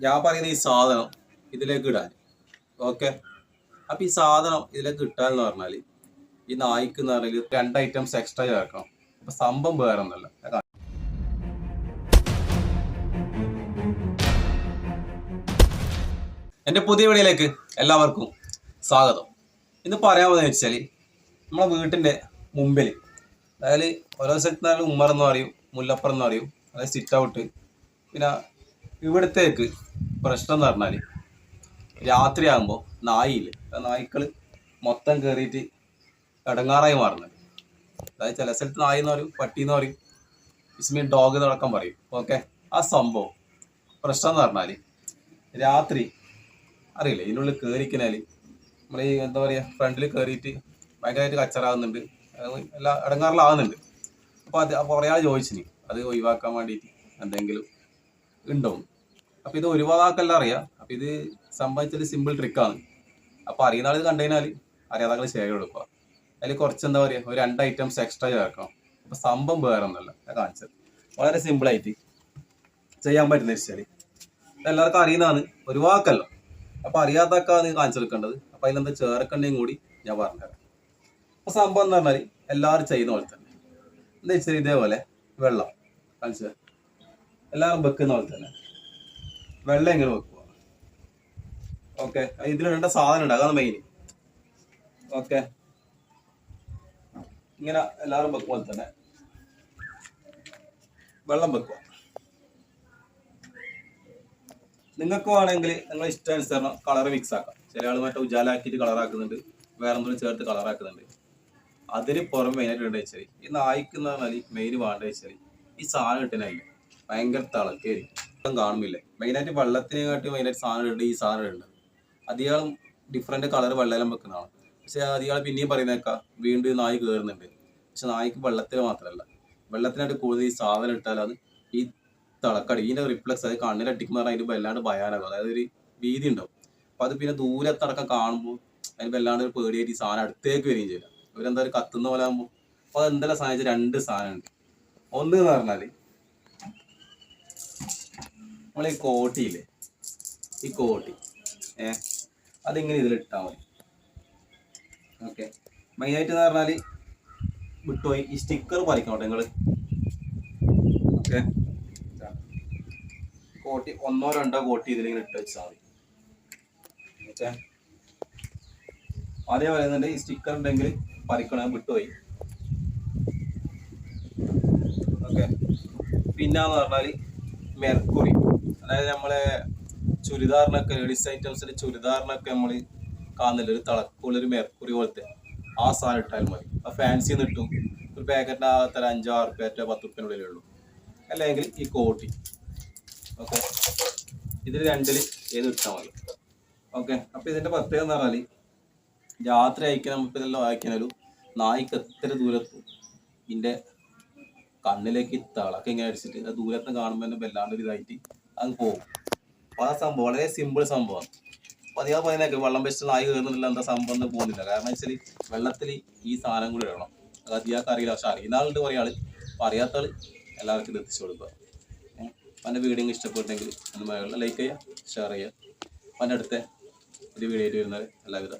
ഞാൻ പറയുന്ന ഈ സാധനം ഇതിലേക്ക് ഇടാൻ. ഓക്കെ? അപ്പൊ ഈ സാധനം ഇതിലേക്ക് ഇട്ടാന്ന് പറഞ്ഞാൽ ഈ നായ്ക്ക് എന്ന് പറഞ്ഞാൽ രണ്ട് ഐറ്റംസ് എക്സ്ട്രാ ചേർക്കണം. അപ്പൊ സംഭവം വേറെ ഒന്നല്ല എന്റെ പുതിയ വീടിലേക്ക് എല്ലാവർക്കും സ്വാഗതം. ഇന്ന് പറയാൻ പോകുന്നത് വെച്ചാൽ നമ്മളെ വീട്ടിന്റെ മുമ്പിൽ അതായത് ഓരോ സ്ഥലത്ത് ഉമ്മർ എന്ന് പറയും മുല്ലപ്പുറം എന്ന് പറയും അതായത് സിറ്റ് ഔട്ട് പിന്നെ ഇവിടത്തേക്ക് പ്രശ്നം എന്ന് പറഞ്ഞാൽ രാത്രിയാകുമ്പോൾ നായില്ലേ? ആ നായ്ക്കൾ മൊത്തം കയറിയിട്ട് ഇടങ്ങാറായി മാറുന്നത് അതായത് ചില സ്ഥലത്ത് നായി എന്ന് പറയും പട്ടി എന്ന് പറയും ഇസ്മീൻ ഡോഗ് എന്നടക്കം പറയും. ഓക്കെ? ആ സംഭവം പ്രശ്നം എന്ന് പറഞ്ഞാൽ രാത്രി അറിയില്ല? ഇതിനുള്ളിൽ കയറിക്കനാൽ നമ്മൾ ഈ എന്താ പറയുക ഫ്രണ്ടിൽ കയറിയിട്ട് ഭയങ്കരമായിട്ട് കച്ചറാകുന്നുണ്ട് എല്ലാ ഇടങ്ങാറിലാകുന്നുണ്ട് അപ്പോൾ അത് ആൾ ചോദിച്ചിന് അത് ഒഴിവാക്കാൻ വേണ്ടിയിട്ട് എന്തെങ്കിലും ഉണ്ടോ? അപ്പോൾ ഇത് ഒരുപാടാക്കല്ല അറിയാം. അപ്പോൾ ഇത് സംഭവിച്ചൊരു സിമ്പിൾ ട്രിക്കാണ് അപ്പോൾ അറിയുന്ന ആൾ ഇത് കഴിഞ്ഞാൽ അറിയാതെ ആൾ കൊടുക്കുക അതിൽ കുറച്ച് എന്താ പറയുക ഒരു രണ്ട് ഐറ്റംസ് എക്സ്ട്രാ ചേർക്കണം. അപ്പോൾ സംഭവം വേറെ ഒന്നല്ല കാണിച്ചത് വളരെ സിമ്പിളായിട്ട് ചെയ്യാൻ പറ്റുന്ന വെച്ചാൽ എല്ലാവർക്കും അറിയുന്നതാണ്. ഒരുവാക്കല്ല. അപ്പൊ അറിയാത്തക്കാണ് കാണിച്ചെടുക്കേണ്ടത് അപ്പൊ അതിലെന്താ ചേർക്കേണ്ടതും കൂടി ഞാൻ പറഞ്ഞുതരാം. അപ്പൊ സംഭവം എന്ന് പറഞ്ഞാൽ എല്ലാവരും ചെയ്യുന്ന പോലെ തന്നെ. എന്താ വെച്ചാൽ ഇതേപോലെ വെള്ളം കാണിച്ചു എല്ലാവരും വെക്കുന്ന പോലെ തന്നെ. വെള്ളം ഇങ്ങനെ വെക്കുക. ഓക്കെ ഇതിന് വേണ്ട സാധനം ഉണ്ട്. അതാണ് മെയിൻ ഓക്കെ ഇങ്ങനെ എല്ലാവരും വെക്കുക പോലെ തന്നെ. വെള്ളം വെക്കുക. നിങ്ങൾക്ക് വേണമെങ്കിൽ നിങ്ങൾ ഇഷ്ടാനുസരണം കളർ മിക്സ് ആക്കാം. ചില ആൾ മറ്റേ ഉജാലാക്കിയിട്ട് കളറാക്കുന്നുണ്ട് വേറെ എന്തെങ്കിലും ചേർത്ത് കളറാക്കുന്നുണ്ട് അതിന് പുറമെ മെയിനായിട്ട് വേണ്ട വെച്ചാൽ ഈ നായ്ക്കുന്ന മെയിൻ വേണ്ട വെച്ചാൽ ഈ സാധനം കിട്ടുന്നതല്ലേ? ഭയങ്കര തിളക്കായിരിക്കും കാണുന്നില്ല. മെയിനായിട്ട് വെള്ളത്തിനെ കാട്ടി മെയിനായിട്ട് സാധനം ഉണ്ട് ഈ സാധനം ഉണ്ട് അധികം ഡിഫറെന്റ് കളർ വെള്ളം വെക്കുന്നതാണ്. പക്ഷെ അധികം പിന്നെയും പറയുന്നേക്കാ വീണ്ടും നായി കയറുന്നുണ്ട് പക്ഷെ നായ്ക്ക് വെള്ളത്തിൽ മാത്രമല്ല വെള്ളത്തിനായിട്ട് കൂടുതൽ ഈ സാധനം ഇട്ടാൽ അത് ഈ തിളക്കടി ഇതിന്റെ റിഫ്ലക്സ് അത് കണ്ണിലടിക്കുന്ന പറഞ്ഞാൽ അതിന് വല്ലാണ്ട് ഭയാനകം. അതായത് ഒരു ഭീതി ഉണ്ടാവും. അപ്പൊ അത് പിന്നെ ദൂരത്തടക്കം കാണുമ്പോൾ അതിന് വല്ലാണ്ട് ഒരു പേടിയായിട്ട് ഈ സാധനം അടുത്തേക്ക് വരികയും ചെയ്യില്ല ഇവരെന്താ ഒരു കത്തുന്ന പോലെ ആകുമ്പോൾ അപ്പൊ അത് എന്തെല്ലാം സാധിച്ച രണ്ട് സാധനം ഉണ്ട് ഒന്ന് എന്ന് പറഞ്ഞാൽ നമ്മളെ ഈ കോട്ടിയില്ലേ? ഈ കോട്ടി. ഏ? അതിങ്ങനെ ഇതിലിട്ടാൽ മതി. ഓക്കെ. മെയിനായിട്ട് എന്ന് പറഞ്ഞാൽ വിട്ടുപോയി ഈ സ്റ്റിക്കർ പറിക്കണം നിങ്ങൾ ഓക്കെ. കോട്ടി ഒന്നോ രണ്ടോ കോട്ടി ഇതിലിങ്ങനെ ഇട്ട് വെച്ചാൽ മതി. അതേപോലെ തന്നെ ഈ സ്റ്റിക്കർ ഉണ്ടെങ്കിൽ പറിക്കണം വിട്ടുപോയി ഓക്കെ. പിന്നെന്ന് പറഞ്ഞാൽ മെർക്കുറി. അതായത് നമ്മളെ ചുരിദാറിനൊക്കെ ലേഡീസ് ഐറ്റംസിന്റെ ചുരിദാറിനൊക്കെ നമ്മൾ കാണുന്നില്ല ഒരു തിളക്കുള്ളൊരു മെർക്കുറി പോലത്തെ ആ സാധനം ഇട്ടാൽ മതി. ആ ഫാൻസി നിട്ടും ഒരു പാക്കറ്റിന്റെ ആ തര അഞ്ചോ ആറ് പാക്കറ്റ് പത്ത് റുപ്യനുള്ളിലേ ഉള്ളൂ. അല്ലെങ്കിൽ ഈ കോട്ടി. ഓക്കെ? ഇതിൽ രണ്ടിൽ ഏത് ഇട്ടാൽ മതി. ഓക്കെ? അപ്പൊ ഇതിന്റെ പ്രത്യേകത എന്ന് പറഞ്ഞാൽ രാത്രി അയക്കാൻ നമുക്ക് ഇതെല്ലാം അയക്കാനൊരു നായ്ക്ക് എത്ര ദൂരത്തും ഇതിന്റെ കണ്ണിലേക്ക് തിളക്കം ഇങ്ങനെ അടിച്ചിട്ട് ദൂരത്ത് കാണുമ്പോൾ തന്നെ വല്ലാണ്ട് ഒരു ഇതായിട്ട് അത് പോകും. അപ്പൊ ആ സംഭവം വളരെ സിമ്പിൾ സംഭവമാണ് അപ്പൊ അതിയാ പറയുന്നതൊക്കെ വെള്ളം വെച്ചിട്ട് ആയി കയറുന്നില്ല എന്താ സംഭവം ഒന്നും പോകുന്നില്ല. കാരണം വെച്ചാൽ വെള്ളത്തിൽ ഈ സാധനം കൂടി ഇടണം. അത് അധികം അറിയില്ല. പക്ഷെ അറിയുന്ന ആളുണ്ട് കുറേ ആൾ അറിയാത്ത ആൾ എല്ലാവർക്കും എത്തിച്ചു കൊടുക്കുക. അപ്പം എന്റെ വീഡിയോ ഇഷ്ടപ്പെട്ടെങ്കിൽ ലൈക്ക് ചെയ്യുക ഷെയർ ചെയ്യുക. അപ്പം അടുത്ത ഒരു വീഡിയോ ആയിട്ട് വരുന്നത് എല്ലാവിധ